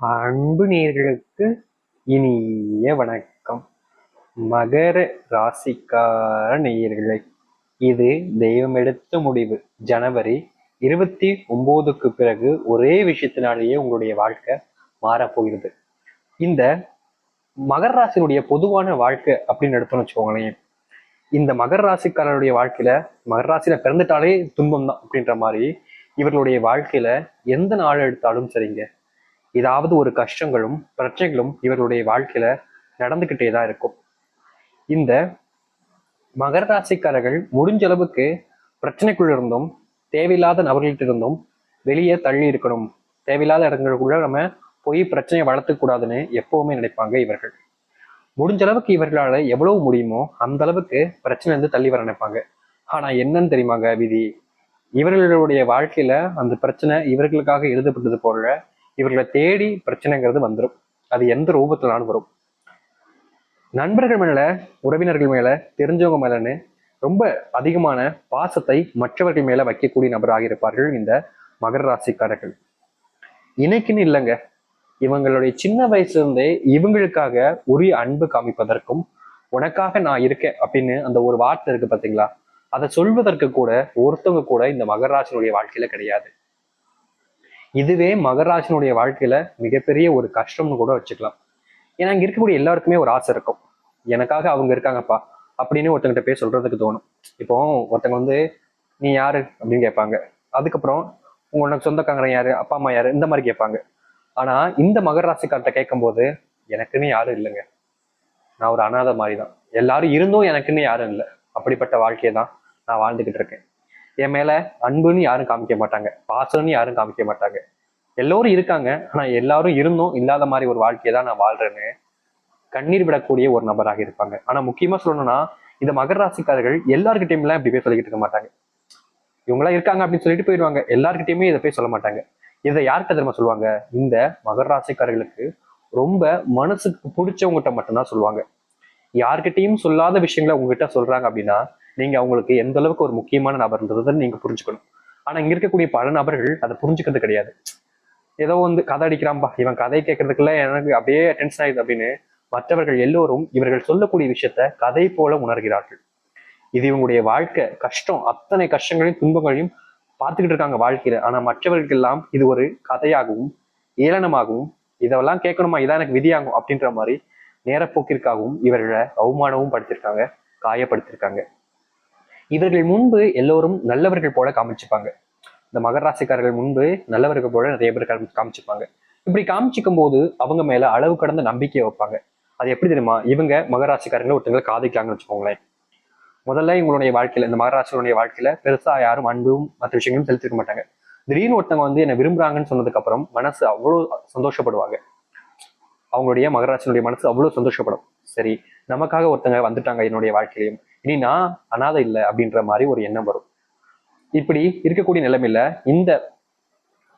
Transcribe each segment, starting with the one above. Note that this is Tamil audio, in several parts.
அன்பு நேர்களுக்கு இனிய வணக்கம். மகர ராசிக்கார நேயர்களே இது தெய்வம் எடுத்த முடிவு. ஜனவரி இருபத்தி ஒன்பதுக்கு பிறகு ஒரே விஷயத்தினாலேயே உங்களுடைய வாழ்க்கை மாறப்போகிறது இந்த மகர ராசியினுடைய பொதுவான வாழ்க்கை அப்படின்னு எடுத்தோம்னு வச்சுக்கோங்களேன். இந்த மகர ராசிக்காரருடைய வாழ்க்கையில மகர ராசியில பிறந்துட்டாலே துன்பம் தான் அப்படின்ற மாதிரி இவர்களுடைய வாழ்க்கையில எந்த நாள் எடுத்தாலும் சரிங்க. ஏதாவது ஒரு கஷ்டங்களும் பிரச்சனைகளும் இவர்களுடைய வாழ்க்கையில நடந்துக்கிட்டே தான் இருக்கும். இந்த மகர ராசிக்காரர்கள் முடிஞ்ச அளவுக்கு பிரச்சனைக்குள்ள இருந்தும் தேவையில்லாத நபர்கள்ட்ட இருந்தும் வெளியே தள்ளி இருக்கணும். தேவையில்லாத இடங்களுக்குள்ள நம்ம போய் பிரச்சனையை வளர்த்துக்கூடாதுன்னு எப்பவுமே நினைப்பாங்க இவர்கள். முடிஞ்ச அளவுக்கு இவர்களால எவ்வளவு முடியுமோ அந்த அளவுக்கு பிரச்சனை வந்து தள்ளி வர நினைப்பாங்க. ஆனா என்னன்னு தெரியுமாங்க விதி? இவர்களுடைய வாழ்க்கையில அந்த பிரச்சனை இவர்களுக்காக எழுதப்பட்டது போல இவர்களை தேடி பிரச்சனைங்கிறது வந்துடும் அது எந்த ரூபத்திலாலும் வரும். நண்பர்கள் மேல உறவினர்கள் மேல தெரிஞ்சவங்க மேலன்னு ரொம்ப அதிகமான பாசத்தை மற்றவர்கள் மேல வைக்கக்கூடிய நபராக இருப்பார்கள் இந்த மகர ராசிக்காரர்கள். இன்னைக்குன்னு இல்லைங்க. இவங்களுடைய சின்ன வயசுல இருந்தே இவங்களுக்காக உரிய அன்பு காமிப்பதற்கும் உனக்காக நான் இருக்கேன் அப்படின்னு அந்த ஒரு வார்த்தை இருக்கு பார்த்தீங்களா அதை சொல்வதற்கு கூட ஒருத்தவங்க கூட இந்த மகராசனுடைய வாழ்க்கையில கிடையாது. இதுவே மகராஜனுடைய வாழ்க்கையில மிகப்பெரிய ஒரு கஷ்டம்னு கூட வச்சுக்கலாம். ஏன்னா இங்க இருக்கக்கூடிய எல்லாருக்குமே ஒரு ஆசை இருக்கும். எனக்காக அவங்க இருக்காங்கப்பா அப்படின்னு ஒருத்தங்கிட்ட போய் சொல்றதுக்கு தோணும். இப்போ ஒருத்தங்க வந்து நீ யாரு? அப்படின்னு கேட்பாங்க. அதுக்கப்புறம் உனக்கு சொந்தக்காரங்க யாரு? அப்பா அம்மா யாரு? இந்த மாதிரி கேட்பாங்க. ஆனா இந்த மகர ராசிக்கார்ட்ட கேட்கும்போது எனக்குன்னு யாரும் இல்லைங்க. நான் ஒரு அனாதை மாதிரி தான் எல்லாரும் இருந்தும் எனக்குன்னு யாரும் இல்லை. அப்படிப்பட்ட வாழ்க்கையை தான் நான் வாழ்ந்துகிட்டு இருக்கேன். என் மேல அன்புன்னு யாரும் காமிக்க மாட்டாங்க. பாசம்னு யாரும் காமிக்க மாட்டாங்க. எல்லோரும் இருக்காங்க. ஆனா எல்லாரும் இருந்தும் இல்லாத மாதிரி ஒரு வாழ்க்கையை தான் நான் வாழ்றேன்னு கண்ணீர் விடக்கூடிய ஒரு நபராக இருப்பாங்க. ஆனா முக்கியமா சொல்லணும்னா இந்த மகர ராசிக்காரர்கள் எல்லாருக்கிட்டையும்லாம் இப்படி போய் சொல்லிக்கிட்டு இருக்க மாட்டாங்க. இவங்களா இருக்காங்க அப்படின்னு சொல்லிட்டு போயிடுவாங்க. எல்லாருக்கிட்டையுமே இதை போய் சொல்ல மாட்டாங்க. இதை யார்கிட்ட தெரியுமா சொல்லுவாங்க? இந்த மகர ராசிக்காரர்களுக்கு ரொம்ப மனசுக்கு பிடிச்சவங்ககிட்ட மட்டும்தான் சொல்லுவாங்க. யார்கிட்டயும் சொல்லாத விஷயங்களை உங்ககிட்ட சொல்றாங்க அப்படின்னா நீங்கள் அவங்களுக்கு எந்த அளவுக்கு ஒரு முக்கியமான நபர்ன்றதை நீங்கள் புரிஞ்சுக்கணும். ஆனால் இங்கே இருக்கக்கூடிய பல நபர்கள் அதை புரிஞ்சுக்கிறது கிடையாது. ஏதோ வந்து கதை அடிக்கிறான்பா இவன் கதை கேட்கறதுக்குள்ள எனக்கு அப்படியே டென்ஷன் ஆகுது அப்படின்னு மற்றவர்கள் எல்லோரும் இவர்கள் சொல்லக்கூடிய விஷயத்த கதை போல உணர்கிறார்கள். இது இவங்களுடைய வாழ்க்கை கஷ்டம். அத்தனை கஷ்டங்களையும் துன்பங்களையும் பார்த்துக்கிட்டு இருக்காங்க வாழ்க்கையில. ஆனா மற்றவர்களுக்கெல்லாம் இது ஒரு கதையாகவும் ஏளனமாகவும் இதெல்லாம் கேட்கணுமா இதான் எனக்கு விதியாகும் அப்படின்ற மாதிரி நேரப்போக்கிற்காகவும் இவர்களை அவமானமும் படுத்திருக்காங்க காயப்படுத்திருக்காங்க. இவர்கள் முன்பு எல்லோரும் நல்லவர்கள் போல காமிச்சுப்பாங்க. இந்த மகர ராசிக்காரர்கள் முன்பு நல்லவர்கள் போல நிறைய பேர் காமிச்சுப்பாங்க. இப்படி காமிச்சிக்கும் போது அவங்க மேல அளவு கடந்த நம்பிக்கையை வைப்பாங்க. அது எப்படி தெரியுமா? இவங்க மகராசிக்காரங்க ஒருத்தங்களை காதலிக்காங்கன்னு வச்சுக்கோங்களேன். முதல்ல இவங்களுடைய வாழ்க்கையில இந்த மகராசிகளுடைய வாழ்க்கையில பெருசா யாரும் அன்பும் மற்ற விஷயங்களும் செலுத்திக்க மாட்டாங்க. திடீர்னு ஒருத்தவங்க வந்து என்ன விரும்புறாங்கன்னு சொன்னதுக்கு அப்புறம் மனசு அவ்வளவு சந்தோஷப்படுவாங்க. அவங்களுடைய மகராசினுடைய மனசு அவ்வளவு சந்தோஷப்படும். சரி நமக்காக ஒருத்தங்க வந்துட்டாங்க என்னுடைய வாழ்க்கையிலையும். இனி நான் அனாதை இல்லை அப்படின்ற மாதிரி ஒரு எண்ணம் வரும். இப்படி இருக்கக்கூடிய நிலைமையில இந்த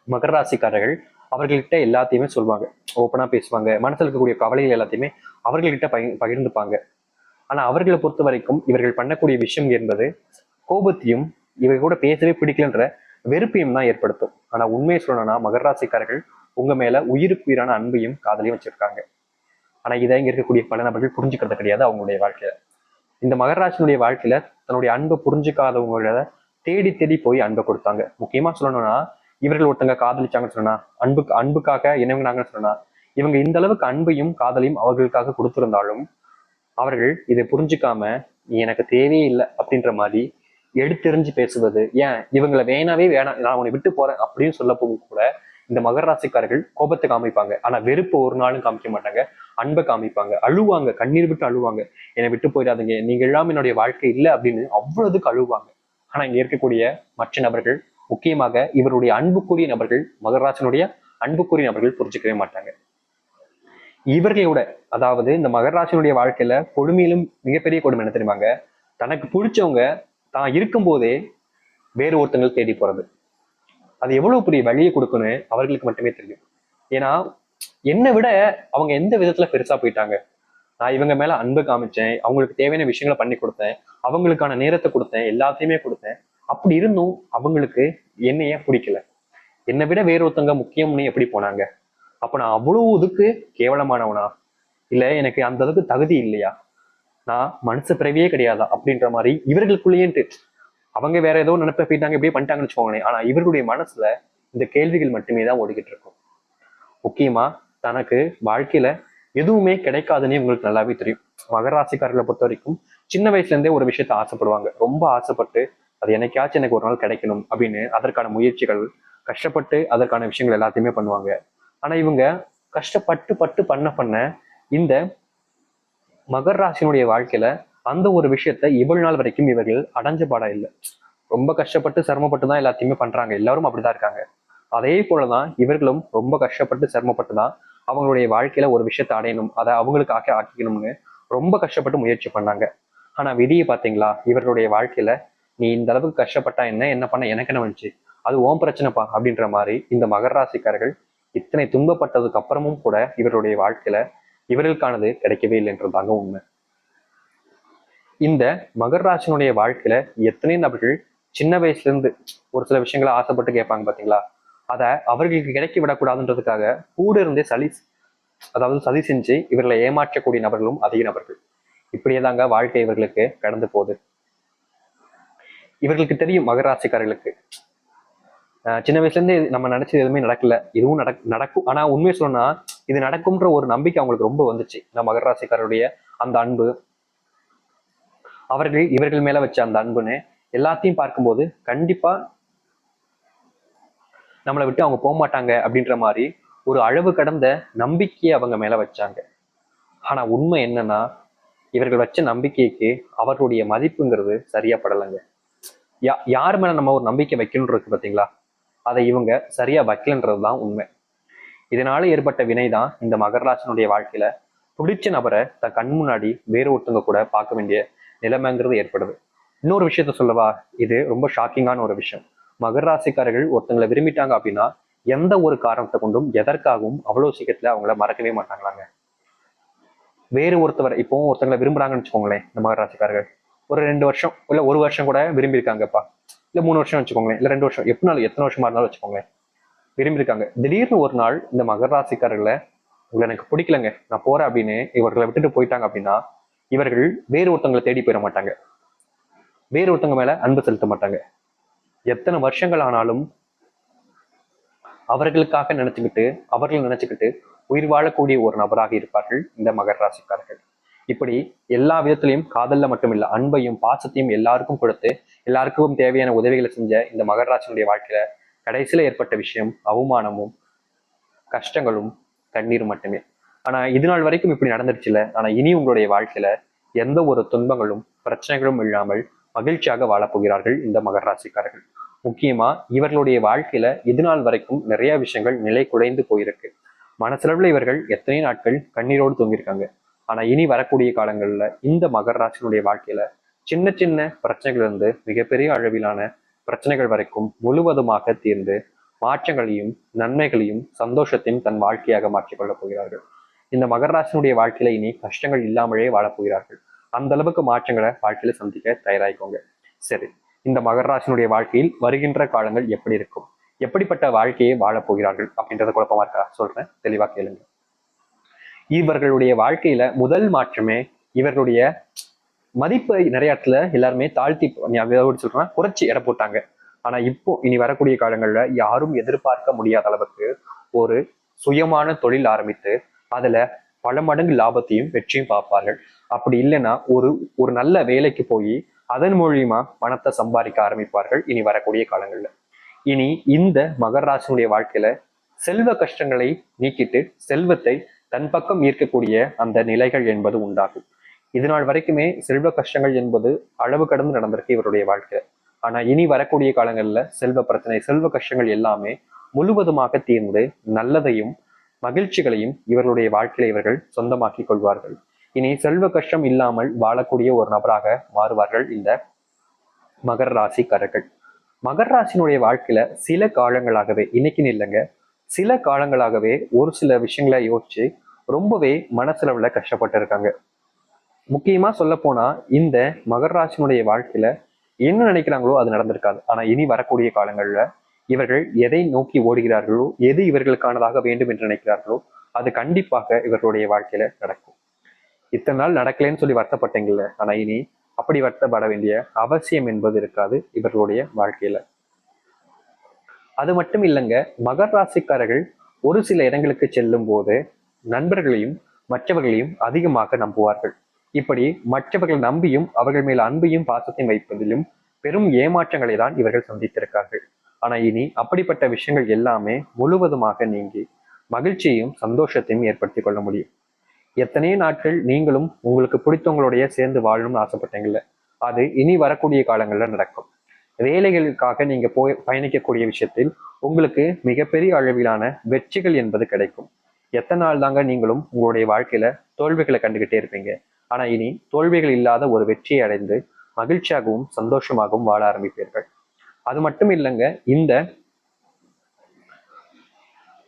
மகர ராசிக்காரர்கள் அவர்கள்கிட்ட எல்லாத்தையுமே சொல்லுவாங்க ஓப்பனா பேசுவாங்க. மனசுல இருக்கக்கூடிய கவலைகள் எல்லாத்தையுமே அவர்கள்கிட்ட பகி பகிர்ந்துப்பாங்க. ஆனா அவர்களை பொறுத்த வரைக்கும் இவர்கள் பண்ணக்கூடிய விஷயம் என்பது கோபத்தையும் இவங்க கூட பேசவே பிடிக்கலன்ற வெறுப்பையும் தான் ஏற்படுத்தும். ஆனா உண்மையை சொல்லணும்னா மகர ராசிக்காரர்கள் உங்க மேல உயிருக்கு உயிரான அன்பையும் காதலையும் வச்சிருக்காங்க. ஆனா இதை இங்க இருக்கக்கூடிய பல நபர்கள் புரிஞ்சுக்கிறது கிடையாது அவங்களுடைய வாழ்க்கையில. இந்த மகராஜனுடைய வாழ்க்கையில தன்னுடைய அன்பை புரிஞ்சுக்காதவங்கள தேடி தேடி போய் அன்பை கொடுத்தாங்க. முக்கியமா சொல்லணும்னா இவர்கள் ஒருத்தங்க காதலிச்சாங்கன்னு சொன்னா அன்புக்கு அன்புக்காக இணங்கினாங்கன்னு சொன்னா இவங்க இந்த அளவுக்கு அன்பையும் காதலையும் அவர்களுக்காக கொடுத்திருந்தாலும் அவர்கள் இதை புரிஞ்சுக்காம நீ எனக்கு தேவையே இல்லை அப்படின்ற மாதிரி எடுத்தெறிஞ்சு பேசுவது ஏன் இவங்களை வேணாவே வேணாம் நான் உன்னை விட்டு போறேன் அப்படின்னு சொல்ல போகும் கூட இந்த மகர ராசிக்காரர்கள் கோபத்தை காமிப்பாங்க. ஆனா வெறுப்பு ஒரு நாளும் காமிக்க மாட்டாங்க. அன்பை காமிப்பாங்க. அழுவாங்க. கண்ணீர் விட்டு அழுவாங்க. என்னை விட்டு போயிடாதீங்க. நீங்க எல்லாம் என்னுடைய வாழ்க்கை இல்லை அப்படின்னு அவ்வளவுக்கு அழுவாங்க. ஆனா இங்க இருக்கக்கூடிய மற்ற நபர்கள் முக்கியமாக இவருடைய அன்புக்குரிய நபர்கள் மகராசனுடைய அன்புக்குரிய நபர்கள் புரிஞ்சுக்கவே மாட்டாங்க. இவர்களோட அதாவது இந்த மகராசனுடைய வாழ்க்கையில கொடுமையிலும் மிகப்பெரிய கொடுமை என்ன தெரியுமாங்க? தனக்கு பிடிச்சவங்க தான் இருக்கும்போதே வேறு ஒருத்தங்கள் தேடி போறது. அது எவ்வளவு பெரிய வழியை கொடுக்குன்னு அவர்களுக்கு மட்டுமே தெரியும். ஏன்னா என்னை விட அவங்க எந்த விதத்துல பெருசா போயிட்டாங்க? நான் இவங்க மேல அன்பு காமிச்சேன் அவங்களுக்கு தேவையான விஷயங்களை பண்ணி கொடுத்தேன் அவங்களுக்கான நேரத்தை கொடுத்தேன் எல்லாத்தையுமே கொடுத்தேன். அப்படி இருந்தும் அவங்களுக்கு என்னைய பிடிக்கல. என்னை விட வேற ஒருத்தங்க முக்கியம்னு எப்படி போனாங்க? அப்ப நான் அவ்வளவு இதுக்கு கேவலமானவனா? இல்ல எனக்கு அந்த அளவுக்கு தகுதி இல்லையா? நான் மனுஷ பிறவியே கிடையாதா? அப்படின்ற மாதிரி இவர்களுக்குள்ளேயே அவங்க வேற ஏதோ நினைப்ப போயிட்டாங்க இப்படியே பண்ணிட்டாங்கன்னு வச்சுக்கோங்களேன். ஆனா இவருடைய மனசுல இந்த கேள்விகள் மட்டுமே தான் ஓடிக்கிட்டு இருக்கும். முக்கியமா தனக்கு வாழ்க்கையில எதுவுமே கிடைக்காதுன்னு உங்களுக்கு நல்லாவே தெரியும். மகராசிக்காரர்களை பொறுத்த வரைக்கும் சின்ன வயசுல இருந்தே ஒரு விஷயத்த ஆசைப்படுவாங்க. ரொம்ப ஆசைப்பட்டு அது என்னைக்காச்சும் எனக்கு ஒரு நாள் கிடைக்கணும் அப்படின்னு அதற்கான முயற்சிகள் கஷ்டப்பட்டு அதற்கான விஷயங்கள் எல்லாத்தையுமே பண்ணுவாங்க. ஆனா இவங்க கஷ்டப்பட்டு பட்டு பண்ண பண்ண இந்த மகர் ராசினுடைய வாழ்க்கையில அந்த ஒரு விஷயத்த இவ்வளவு நாள் வரைக்கும் இவர்கள் அடைஞ்ச பாடம் இல்லை. ரொம்ப கஷ்டப்பட்டு சிரமப்பட்டு தான் எல்லாத்தையுமே பண்றாங்க. எல்லாரும் அப்படிதான் இருக்காங்க. அதே போலதான் இவர்களும் ரொம்ப கஷ்டப்பட்டு சிரமப்பட்டு தான் அவங்களுடைய வாழ்க்கையில ஒரு விஷயத்த அடையணும். அதை அவங்களுக்காக ஆக்கிக்கணும்னு ரொம்ப கஷ்டப்பட்டு முயற்சி பண்ணாங்க. ஆனா விதியை பாத்தீங்களா இவர்களுடைய வாழ்க்கையில நீ இந்த அளவுக்கு கஷ்டப்பட்டா என்ன? என்ன பண்ண? எனக்கு என்ன வந்துச்சு? அது ஓம் பிரச்சனைப்பா? அப்படின்ற மாதிரி இந்த மகர ராசிக்காரர்கள் இத்தனை துன்பப்பட்டதுக்கு அப்புறமும் கூட இவருடைய வாழ்க்கையில இவர்களுக்கானது கிடைக்கவே இல்லைன்றதாங்க உண்மை. இந்த மகர ராசினுடைய வாழ்க்கையில எத்தனை நபர்கள் சின்ன வயசுல இருந்து ஒரு சில விஷயங்களை ஆசைப்பட்டு கேட்பாங்க பாத்தீங்களா? அதை அவர்களுக்கு கிடைக்க விடக்கூடாதுன்றதுக்காக கூட இருந்தே சளி அதாவது சதி செஞ்சு இவர்களை ஏமாற்றக்கூடிய நபர்களும் அதிக நபர்கள். இப்படியே தாங்க வாழ்க்கை இவர்களுக்கு கடந்து போகுது. இவர்களுக்கு தெரியும் மகராசிக்காரர்களுக்கு ஆஹ் சின்ன வயசுல இருந்தே நம்ம நினைச்சது எதுவுமே நடக்கல. இதுவும் நடக் நடக்கும். ஆனா உண்மையை சொல்லணும்னா இது நடக்கும்ன்ற ஒரு நம்பிக்கை அவங்களுக்கு ரொம்ப வந்துச்சு. இந்த மகராசிக்காரருடைய அந்த அன்பு அவர்கள் இவர்கள் மேல வச்ச அந்த அன்புன்னு எல்லாத்தையும் பார்க்கும்போது கண்டிப்பா நம்மளை விட்டு அவங்க போக மாட்டாங்க அப்படின்ற மாதிரி ஒரு அளவு கடந்த நம்பிக்கையை அவங்க மேல வச்சாங்க. ஆனா உண்மை என்னன்னா இவர்கள் வச்ச நம்பிக்கைக்கு அவர்களுடைய மதிப்புங்கிறது சரியா படலைங்க. யா யார் மேல நம்ம ஒரு நம்பிக்கை வைக்கணும் இருக்கு பாத்தீங்களா? அதை இவங்க சரியா வைக்கலன்றது தான் உண்மை. இதனால ஏற்பட்ட வினை தான் இந்த மகராசனுடைய வாழ்க்கையில பிடிச்ச நபரை தன் கண் முன்னாடி வேறு ஒருத்தவங்க கூட பார்க்க வேண்டிய நிலைமைங்கிறது ஏற்படுது. இன்னொரு விஷயத்த சொல்லவா? இது ரொம்ப ஷாக்கிங்கான ஒரு விஷயம். மகர ராசிக்காரர்கள் ஒருத்தங்களை விரும்பிட்டாங்க அப்படின்னா எந்த ஒரு காரணத்தை கொண்டும் எதற்காகவும் அவ்வளோ சீக்கிரத்துல அவங்கள மறக்கவே மாட்டாங்களாங்க. வேறு ஒருத்தவர் இப்போ ஒருத்தங்களை விரும்புறாங்கன்னு வச்சுக்கோங்களேன் இந்த மகர ராசிக்காரர்கள். ஒரு ரெண்டு வருஷம் இல்லை ஒரு வருஷம் கூட விரும்பியிருக்காங்கப்பா. இல்லை மூணு வருஷம் வச்சுக்கோங்களேன் இல்ல ரெண்டு வருஷம் எப்படினாலும் எத்தனை வருஷமா இருந்தாலும் வச்சுக்கோங்களேன் விரும்பியிருக்காங்க. திடீர்னு ஒரு நாள் இந்த மகர ராசிக்காரர்களை உங்களை எனக்கு பிடிக்கலங்க நான் போறேன் அப்படின்னு இவர்களை விட்டுட்டு போயிட்டாங்க அப்படின்னா இவர்கள் வேறு ஒருத்தவங்களை தேடி போயிட மாட்டாங்க. வேறு ஒருத்தவங்க மேல அன்பு செலுத்த மாட்டாங்க. எத்தனை வருஷங்கள் ஆனாலும் அவர்களுக்காக நினைச்சுக்கிட்டு அவர்கள் நினைச்சுக்கிட்டு உயிர் வாழக்கூடிய ஒரு நபராக இருப்பார்கள் இந்த மகர ராசிக்காரர்கள். இப்படி எல்லா விதத்திலையும் காதல்ல மட்டும் இல்லை அன்பையும் பாசத்தையும் எல்லாருக்கும் கொடுத்து எல்லாருக்கும் தேவையான உதவிகளை செஞ்ச இந்த மகர ராசினுடைய வாழ்க்கையில கடைசியில ஏற்பட்ட விஷயம் அவமானமும் கஷ்டங்களும் கண்ணீர் மட்டுமே. ஆனா இது நாள் வரைக்கும் இப்படி நடந்துருச்சுல ஆனா இனி உங்களுடைய வாழ்க்கையில எந்த ஒரு துன்பங்களும் பிரச்சனைகளும் இல்லாமல் மகிழ்ச்சியாக வாழப்போகிறார்கள் இந்த மகர ராசிக்காரர்கள். முக்கியமா இவர்களுடைய வாழ்க்கையில இது நாள் வரைக்கும் நிறைய விஷயங்கள் நிலை குலைந்து போயிருக்கு. மனசளவுல இவர்கள் எத்தனை நாட்கள் கண்ணீரோடு தூங்கியிருக்காங்க. ஆனா இனி வரக்கூடிய காலங்கள்ல இந்த மகர ராசினுடைய வாழ்க்கையில சின்ன சின்ன பிரச்சனைகள் இருந்து மிகப்பெரிய அளவிலான பிரச்சனைகள் வரைக்கும் முழுவதுமாக தீர்ந்து மாற்றங்களையும் நன்மைகளையும் சந்தோஷத்தையும் தன் வாழ்க்கையாக மாற்றிக்கொள்ளப் போகிறார்கள். இந்த மகராசனுடைய வாழ்க்கையில இனி கஷ்டங்கள் இல்லாமலே வாழப் போகிறார்கள். அந்த அளவுக்கு மாற்றங்களை வாழ்க்கையில சந்திக்க தயாராகிக்கோங்க. சரி இந்த மகராசனுடைய வாழ்க்கையில் வருகின்ற காலங்கள் எப்படி இருக்கும்? எப்படிப்பட்ட வாழ்க்கையை வாழப்போகிறார்கள் அப்படின்றத குழப்பமா இருக்கா? சொல்றேன் தெளிவா கேளுங்க. இவர்களுடைய வாழ்க்கையில முதல் மாற்றமே இவர்களுடைய மதிப்பை நிறைய இடத்துல எல்லாருமே தாழ்த்தி எப்படி சொல்றேன்னா குறைச்சி எடை போட்டாங்க. ஆனா இப்போ இனி வரக்கூடிய காலங்கள்ல யாரும் எதிர்பார்க்க முடியாத அளவுக்கு ஒரு சுயமான தொழில் ஆரம்பித்து அதுல பல மடங்கு லாபத்தையும் வெற்றியும் பார்ப்பார்கள். அப்படி இல்லைன்னா ஒரு ஒரு நல்ல வேலைக்கு போய் அதன் மூலியமா பணத்தை சம்பாதிக்க ஆரம்பிப்பார்கள் இனி வரக்கூடிய காலங்கள்ல. இனி இந்த மகர ராசினுடைய வாழ்க்கையில செல்வ கஷ்டங்களை நீக்கிட்டு செல்வத்தை தன் பக்கம் ஈர்க்கக்கூடிய அந்த நிலைகள் என்பது உண்டாகும். இது நாள் வரைக்குமே செல்வ கஷ்டங்கள் என்பது அளவு கடந்து நடந்திருக்கு இவருடைய வாழ்க்கையில. ஆனா இனி வரக்கூடிய காலங்கள்ல செல்வ பிரச்சனை செல்வ கஷ்டங்கள் எல்லாமே முழுவதுமாக தீர்ந்து நல்லதையும் மகிழ்ச்சிகளையும் இவர்களுடைய வாழ்க்கையில இவர்கள் சொந்தமாக்கி கொள்வார்கள். இனி செல்வ கஷ்டம் இல்லாமல் வாழக்கூடிய ஒரு நபராக மாறுவார்கள் இந்த மகர ராசிக்காரர்கள். மகர ராசினுடைய வாழ்க்கையில சில காலங்களாகவே இன்னைக்குன்னு இல்லைங்க சில காலங்களாகவே ஒரு சில விஷயங்களை யோசிச்சு ரொம்பவே மனசளவுல கஷ்டப்பட்டு இருக்காங்க. முக்கியமா சொல்ல போனா இந்த மகர ராசினுடைய வாழ்க்கையில என்ன நினைக்கிறாங்களோ அது நடந்திருக்காது. ஆனா இனி வரக்கூடிய காலங்கள்ல இவர்கள் எதை நோக்கி ஓடுகிறார்களோ எது இவர்களுக்கானதாக வேண்டும் என்று நினைக்கிறார்களோ அது கண்டிப்பாக இவர்களுடைய வாழ்க்கையில நடக்கும். இத்தனை நாள் நடக்கலைன்னு சொல்லி வருத்தப்பட்டீங்கல்ல ஆனா இனி அப்படி வருத்தப்பட வேண்டிய அவசியம் என்பது இருக்காது இவர்களுடைய வாழ்க்கையில. அது மட்டும் இல்லைங்க மகர் ராசிக்காரர்கள் ஒரு சில இடங்களுக்கு செல்லும் போது நண்பர்களையும் மற்றவர்களையும் அதிகமாக நம்புவார்கள். இப்படி மற்றவர்கள் நம்பியும் அவர்கள் மேல் அன்பையும் பாசத்தையும் வைப்பதிலும் பெரும் ஏமாற்றங்களை தான் இவர்கள் சந்தித்திருக்கார்கள். ஆனா இனி அப்படிப்பட்ட விஷயங்கள் எல்லாமே முழுவதுமாக நீங்கி மகிழ்ச்சியையும் சந்தோஷத்தையும் ஏற்படுத்திக் கொள்ள முடியும். எத்தனையோ நாட்கள் நீங்களும் உங்களுக்கு பிடித்தவங்களுடைய சேர்ந்து வாழணும்னு ஆசைப்பட்டீங்கல்ல. அது இனி வரக்கூடிய காலங்களில் நடக்கும். வேலைகளுக்காக நீங்க போய் பயணிக்கக்கூடிய விஷயத்தில் உங்களுக்கு மிகப்பெரிய அளவிலான வெற்றிகள் என்பது கிடைக்கும். எத்தனை நாள் தாங்க நீங்களும் உங்களுடைய வாழ்க்கையில தோல்விகளை கண்டுகிட்டே இருப்பீங்க. ஆனா இனி தோல்விகள் இல்லாத ஒரு வெற்றியை அடைந்து மகிழ்ச்சியாகவும் சந்தோஷமாகவும் வாழ ஆரம்பிப்பீர்கள். அது மட்டும் இல்லைங்க இந்த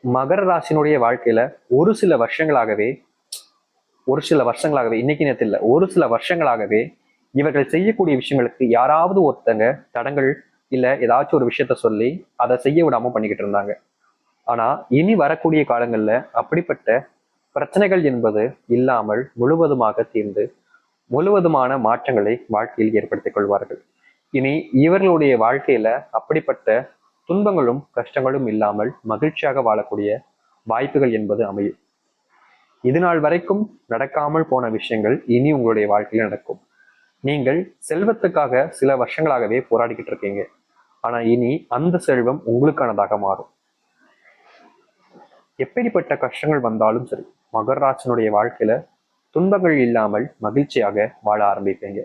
மகர ராசினுடைய வாழ்க்கையில ஒரு சில வருஷங்களாகவே ஒரு சில வருஷங்களாகவே இன்னைக்கு நேரத்தில் இல்லை ஒரு சில வருஷங்களாகவே இவர்கள் செய்யக்கூடிய விஷயங்களுக்கு யாராவது ஒருத்தங்க தடங்கள் இல்ல ஏதாச்சும் ஒரு விஷயத்த சொல்லி அதை செய்ய விடாம பண்ணிக்கிட்டு இருந்தாங்க. ஆனா இனி வரக்கூடிய காலங்கள்ல அப்படிப்பட்ட பிரச்சனைகள் என்பது இல்லாமல் முழுவதுமாக தீர்ந்து முழுவதுமான மாற்றங்களை வாழ்க்கையில் ஏற்படுத்திக் கொள்வார்கள். இனி இவர்களுடைய வாழ்க்கையில அப்படிப்பட்ட துன்பங்களும் கஷ்டங்களும் இல்லாமல் மகிழ்ச்சியாக வாழக்கூடிய வாய்ப்புகள் என்பது அமையும். இது நாள் வரைக்கும் நடக்காமல் போன விஷயங்கள் இனி உங்களுடைய வாழ்க்கையில நடக்கும். நீங்கள் செல்வத்துக்காக சில வருஷங்களாகவே போராடிக்கிட்டு இருக்கீங்க. ஆனா இனி அந்த செல்வம் உங்களுக்கானதாக மாறும். எப்படிப்பட்ட கஷ்டங்கள் வந்தாலும் சரி மகராஜனுடைய வாழ்க்கையில துன்பங்கள் இல்லாமல் மகிழ்ச்சியாக வாழ ஆரம்பிப்பீங்க.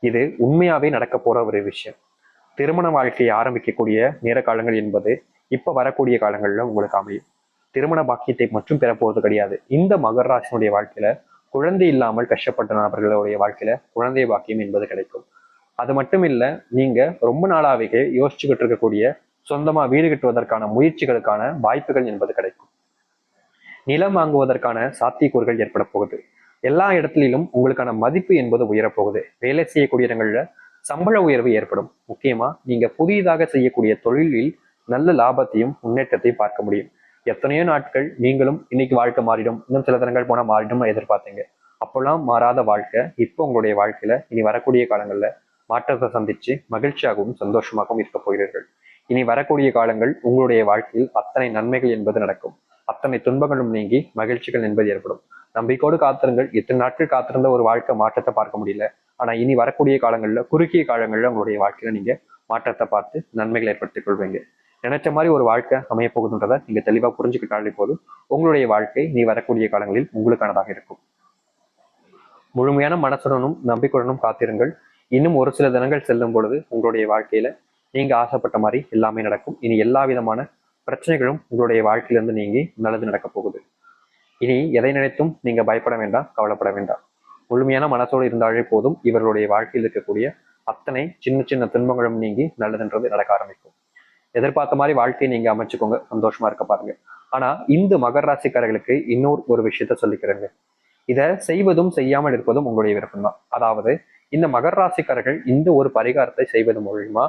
இது உண்மையாவே நடக்க போற ஒரு விஷயம். திருமண வாழ்க்கையை ஆரம்பிக்கக்கூடிய நேர காலங்கள் என்பது இப்ப வரக்கூடிய காலங்கள்ல உங்களுக்கு அமையும். திருமண பாக்கியத்தை மட்டும் பெறப்போவது கிடையாது. இந்த மகராஜனுடைய வாழ்க்கையில குழந்தை இல்லாமல் கஷ்டப்பட்ட நபர்களுடைய வாழ்க்கையில குழந்தை பாக்கியம் என்பது கிடைக்கும். அது மட்டும் இல்ல நீங்க ரொம்ப நாளாவே யோசிச்சுக்கிட்டு இருக்கக்கூடிய சொந்தமா வீடு கட்டுவதற்கான முயற்சிகளுக்கான வாய்ப்புகள் என்பது கிடைக்கும். நிலம் வாங்குவதற்கான சாத்தியக்கூறுகள் ஏற்பட போகுது. எல்லா இடத்திலும் உங்களுக்கான மதிப்பு என்பது உயரப்போகுது. வேலை செய்யக்கூடிய இடங்கள்ல சம்பள உயர்வு ஏற்படும். முக்கியமா நீங்க புதியதாக செய்யக்கூடிய தொழிலில் நல்ல லாபத்தையும் முன்னேற்றத்தையும் பார்க்க முடியும். எத்தனையோ நாட்கள் நீங்களும் இன்னைக்கு வாழ்க்கை மாறிடும். இன்னும் சில தினங்கள் போனா மாறிடும் எதிர்பார்த்தீங்க. அப்போல்லாம் மாறாத வாழ்க்கை. இப்போ உங்களுடைய வாழ்க்கையில இனி வரக்கூடிய காலங்கள்ல மாற்றத்தை சந்திச்சு மகிழ்ச்சியாகவும் சந்தோஷமாகவும் இருக்க போகிறீர்கள். இனி வரக்கூடிய காலங்கள் உங்களுடைய வாழ்க்கையில் அத்தனை நன்மைகள் என்பது நடக்கும். அத்தனை துன்பங்களும் நீங்கி மகிழ்ச்சிகள் என்பது ஏற்படும். நம்பிக்கோடு காத்திருங்கள். இத்தனை நாட்கள் காத்திருந்த ஒரு வாழ்க்கை மாற்றத்தை பார்க்க முடியல. ஆனா இனி வரக்கூடிய காலங்கள்ல குறுகிய காலங்கள்ல உங்களுடைய வாழ்க்கையில நீங்க மாற்றத்தை பார்த்து நன்மைகளை ஏற்படுத்திக் கொள்வீங்க. நினைச்ச மாதிரி ஒரு வாழ்க்கை அமைய போகுதுன்றதை நீங்க தெளிவா புரிஞ்சுக்கிட்டாலே போதும். உங்களுடைய வாழ்க்கை நீ வரக்கூடிய காலங்களில் உங்களுக்கானதாக இருக்கும். முழுமையான மனசுடனும் நம்பிக்கையுடனும் காத்திருங்கள். இன்னும் ஒரு சில தினங்கள் செல்லும் பொழுது உங்களுடைய வாழ்க்கையில நீங்க ஆசைப்பட்ட மாதிரி எல்லாமே நடக்கும். இனி எல்லா விதமான பிரச்சனைகளும் உங்களுடைய வாழ்க்கையிலிருந்து நீங்கி நல்லது நடக்க போகுது. இனி எதை நினைத்தும் நீங்க பயப்பட வேண்டாம் கவலைப்பட வேண்டாம். முழுமையான மனசோடு இருந்தாலே போதும் இவர்களுடைய வாழ்க்கையில் இருக்கக்கூடிய அத்தனை சின்ன சின்ன துன்பங்களும் நீங்கி நல்லதுன்றது நடக்க ஆரம்பிக்கும். எதிர்பார்த்த மாதிரி வாழ்க்கையை நீங்க அமைச்சுக்கோங்க. சந்தோஷமா இருக்க பாருங்க. ஆனா இந்த மகர ராசிக்காரர்களுக்கு இன்னொரு ஒரு விஷயத்த சொல்லிக்கிறேங்க. இதை செய்வதும் செய்யாமல் இருப்பதும் உங்களுடைய விருப்பம் தான் அதாவது இந்த மகர ராசிக்காரர்கள் இந்த ஒரு பரிகாரத்தை செய்வது மூலியமா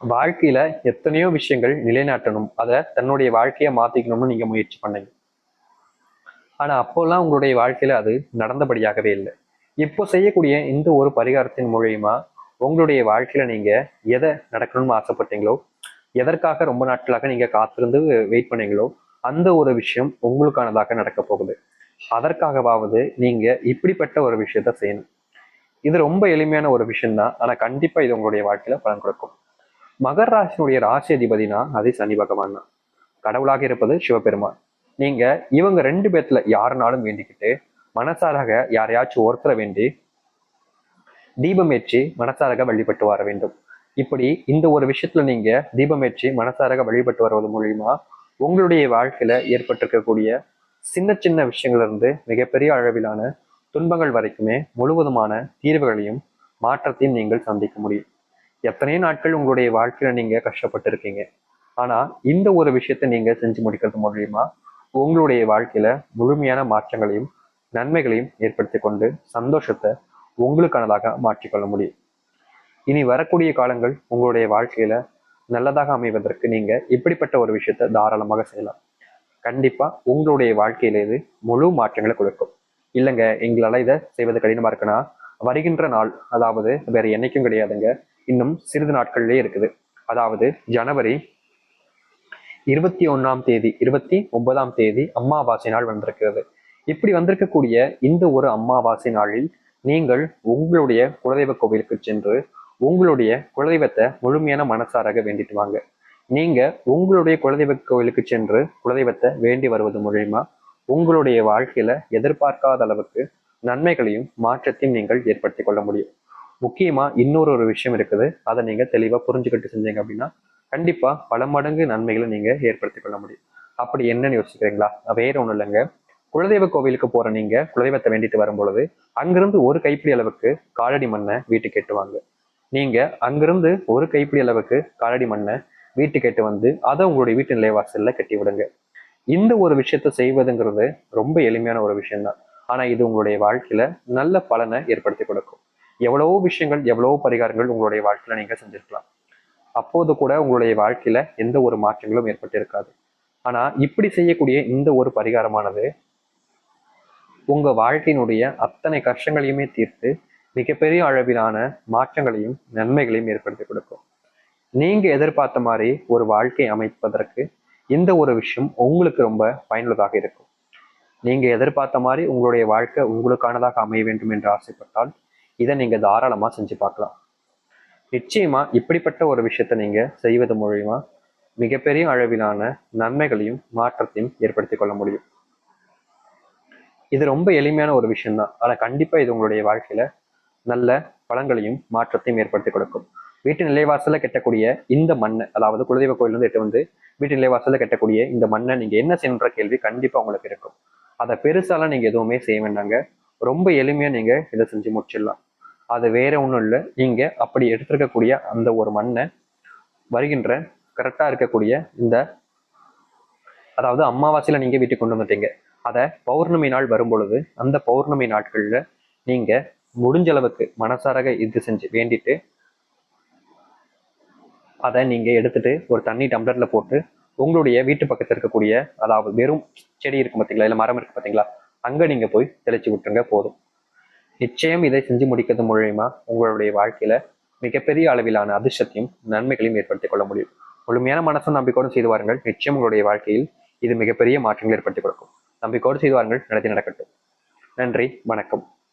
வாழ்க்கையில எத்தனையோ விஷயங்கள் நிலைநாட்டணும். அதை தன்னுடைய வாழ்க்கையை மாத்திக்கணும்னு நீங்க முயற்சி பண்ணீங்க. ஆனா அப்போல்லாம் உங்களுடைய வாழ்க்கையில அது நடந்தபடியாகவே இல்லை. இப்போ செய்யக்கூடிய இந்த ஒரு பரிகாரத்தின் மூலியமா உங்களுடைய வாழ்க்கையில நீங்க எதை நடக்கணும்னு ஆசைப்பட்டீங்களோ எதற்காக ரொம்ப நாட்களாக நீங்க காத்திருந்து வெயிட் பண்ணீங்களோ அந்த ஒரு விஷயம் உங்களுக்கானதாக நடக்க போகுது. அதற்காகவாவது நீங்க இப்படிப்பட்ட ஒரு விஷயத்த செய்யணும். இது ரொம்ப எளிமையான ஒரு விஷயம் தான் ஆனா கண்டிப்பா இது உங்களுடைய வாழ்க்கையில பலன் கொடுக்கும். மகர் ராசினுடைய ராசி அதிபதினா அது சனி பகவான் தான். கடவுளாக இருப்பது சிவபெருமான். நீங்க இவங்க ரெண்டு பேர்த்துல யாருனாலும் வேண்டிக்கிட்டு மனசாராக யாரையாச்சும் ஒருத்தரை வேண்டி தீபமேற்றி மனசாரக வழிபட்டு வர வேண்டும். இப்படி இந்த ஒரு விஷயத்துல நீங்க தீபமேற்றி மனசாரக வழிபட்டு வருவது மூலியமா உங்களுடைய வாழ்க்கையில ஏற்பட்டிருக்கக்கூடிய சின்ன சின்ன விஷயங்கள்ல இருந்து மிகப்பெரிய அளவிலான துன்பங்கள் வரைக்குமே முழுவதுமான தீர்வுகளையும் மாற்றத்தையும் நீங்கள் சந்திக்க முடியும். எத்தனையோ நாட்கள் உங்களுடைய வாழ்க்கையில நீங்க கஷ்டப்பட்டு இருக்கீங்க ஆனா இந்த ஒரு விஷயத்த நீங்க செஞ்சு முடிக்கிறது மூலியமா உங்களுடைய வாழ்க்கையில முழுமையான மாற்றங்களையும் நன்மைகளையும் ஏற்படுத்தி கொண்டு சந்தோஷத்தை உங்களுக்கானதாக மாற்றிக்கொள்ள முடியும். இனி வரக்கூடிய காலங்கள் உங்களுடைய வாழ்க்கையில நல்லதாக அமைவதற்கு நீங்க இப்படிப்பட்ட ஒரு விஷயத்தை தாராளமாக செய்யலாம். கண்டிப்பா உங்களுடைய வாழ்க்கையில இது முழு மாற்றங்களை கொடுக்கும். இல்லைங்க எங்களால் இதை செய்வது கடினமா இருக்குன்னா வருகின்ற நாள் அதாவது வேற என்னைக்கும் கிடையாதுங்க இன்னும் சிறிது நாட்கள்லயே இருக்குது. அதாவது ஜனவரி இருபத்தி ஒன்றாம் தேதி இருபத்தி ஒன்பதாம் தேதி அம்மாவாசை நாள் வந்திருக்கிறது. இப்படி வந்திருக்கக்கூடிய இந்த ஒரு அம்மாவாசை நாளில் நீங்கள் உங்களுடைய குலதெய்வ கோவிலுக்கு சென்று உங்களுடைய குலதெய்வத்தை முழுமையான மனசாராக வேண்டிட்டு வாங்க. நீங்க உங்களுடைய குலதெய்வ கோவிலுக்கு சென்று குலதெய்வத்தை வேண்டி வருவது மூலயமா உங்களுடைய வாழ்க்கையில எதிர்பார்க்காத அளவுக்கு நன்மைகளையும் மாற்றத்தையும் நீங்கள் ஏற்படுத்திக் கொள்ள முடியும். முக்கியமாக இன்னொரு ஒரு விஷயம் இருக்குது. அதை நீங்கள் தெளிவாக புரிஞ்சுக்கிட்டு செஞ்சீங்க அப்படின்னா கண்டிப்பாக பல மடங்கு நன்மைகளை நீங்கள் ஏற்படுத்தி கொள்ள முடியும். அப்படி என்னன்னு யோசிக்கிறீங்களா? வேற ஒன்றும் இல்லைங்க. குலதெய்வ கோவிலுக்கு போற நீங்க குலதெய்வத்தை வேண்டிட்டு வரும்பொழுது அங்கிருந்து ஒரு கைப்பிடி அளவுக்கு காலடி மண்ணை வீட்டுக்கு எட்டுவாங்க நீங்க அங்கிருந்து ஒரு கைப்பிடி அளவுக்கு காலடி மண்ணை வீட்டுக்கு எட்டு வந்து அதை உங்களுடைய வீட்டு நிலைவாசல்ல கட்டி விடுங்க. இந்த ஒரு விஷயத்த செய்வதுங்கிறது ரொம்ப எளிமையான ஒரு விஷயம்தான். ஆனா இது உங்களுடைய வாழ்க்கையில நல்ல பலனை ஏற்படுத்தி கொடுக்கும். எவ்வளவோ விஷயங்கள் எவ்வளவோ பரிகாரங்கள் உங்களுடைய வாழ்க்கையில நீங்க செஞ்சிருக்கலாம். அப்போது கூட உங்களுடைய வாழ்க்கையில எந்த ஒரு மாற்றங்களும் ஏற்பட்டிருக்காது. ஆனா இப்படி செய்யக்கூடிய இந்த ஒரு பரிகாரமானது உங்க வாழ்க்கையினுடைய அத்தனை கஷ்டங்களையுமே தீர்த்து மிகப்பெரிய அளவிலான மாற்றங்களையும் நன்மைகளையும் ஏற்படுத்தி கொடுக்கும். நீங்க எதிர்பார்த்த மாதிரி ஒரு வாழ்க்கை அமைப்பதற்கு இந்த ஒரு விஷயம் உங்களுக்கு ரொம்ப பயனுள்ளதாக இருக்கும். நீங்க எதிர்பார்த்த மாதிரி உங்களுடைய வாழ்க்கை உங்களுக்கானதாக அமைய வேண்டும் என்று ஆசைப்பட்டால் இதை நீங்க தாராளமா செஞ்சு பார்க்கலாம். நிச்சயமா இப்படிப்பட்ட ஒரு விஷயத்தை நீங்க செய்வது மூலிமா மிகப்பெரிய அளவிலான நன்மைகளையும் மாற்றத்தையும் ஏற்படுத்தி கொள்ள முடியும். இது ரொம்ப எளிமையான ஒரு விஷயம்தான். ஆனால் கண்டிப்பா இது உங்களுடைய வாழ்க்கையில நல்ல பலன்களையும் மாற்றத்தையும் ஏற்படுத்தி கொடுக்கும். வீட்டு நிலைவாசல்ல கட்டக்கூடிய இந்த மண்ணை அதாவது குலதெய்வ கோயிலேருந்து எட்டு வந்து வீட்டு நிலைவாசலில் கட்டக்கூடிய இந்த மண்ணை நீங்கள் என்ன செய்யணுன்ற கேள்வி கண்டிப்பாக உங்களுக்கு இருக்கும். அதை பெருசாலாம் நீங்கள் எதுவுமே செய்ய வேண்டாங்க. ரொம்ப எளிமையாக நீங்கள் இதை செஞ்சு முடிச்சிடலாம். அது வேற ஒன்றும் இல்லை. நீங்கள் அப்படி எடுத்திருக்கக்கூடிய அந்த ஒரு மண்ணை வருகின்ற கரெக்டாக இருக்கக்கூடிய இந்த அதாவது அமாவாசையில் நீங்கள் வீட்டுக்கு கொண்டு வந்துட்டீங்க. அதை பௌர்ணமி நாள் வரும்பொழுது அந்த பௌர்ணமி நாட்களில் நீங்கள் முடிஞ்ச அளவுக்கு மனசாரக இது செஞ்சு வேண்டிட்டு அதை நீங்கள் எடுத்துட்டு ஒரு தண்ணி டம்ளரில் போட்டு உங்களுடைய வீட்டு பக்கத்தில் இருக்கக்கூடிய அதாவது வெறும் செடி இருக்கு பார்த்தீங்களா இல்லை மரம் இருக்கு பார்த்தீங்களா அங்கே நீங்கள் போய் தெளிச்சு விட்டுருங்க போதும். நிச்சயம் இதை செஞ்சு முடிக்கிறது மூலயமா உங்களுடைய வாழ்க்கையில மிகப்பெரிய அளவிலான அதிர்ஷ்டத்தையும் நன்மைகளையும் ஏற்படுத்திக் கொள்ள முடியும். முழுமையான மனசும் நம்பிக்கையோடு செய்து வாருங்கள். நிச்சயம் உங்களுடைய வாழ்க்கையில் இது மிகப்பெரிய மாற்றங்கள் ஏற்படுத்தி கொடுக்கும். நம்பிக்கையோடு செய்து வாருங்கள். நடத்தி நடக்கட்டும். நன்றி. வணக்கம்.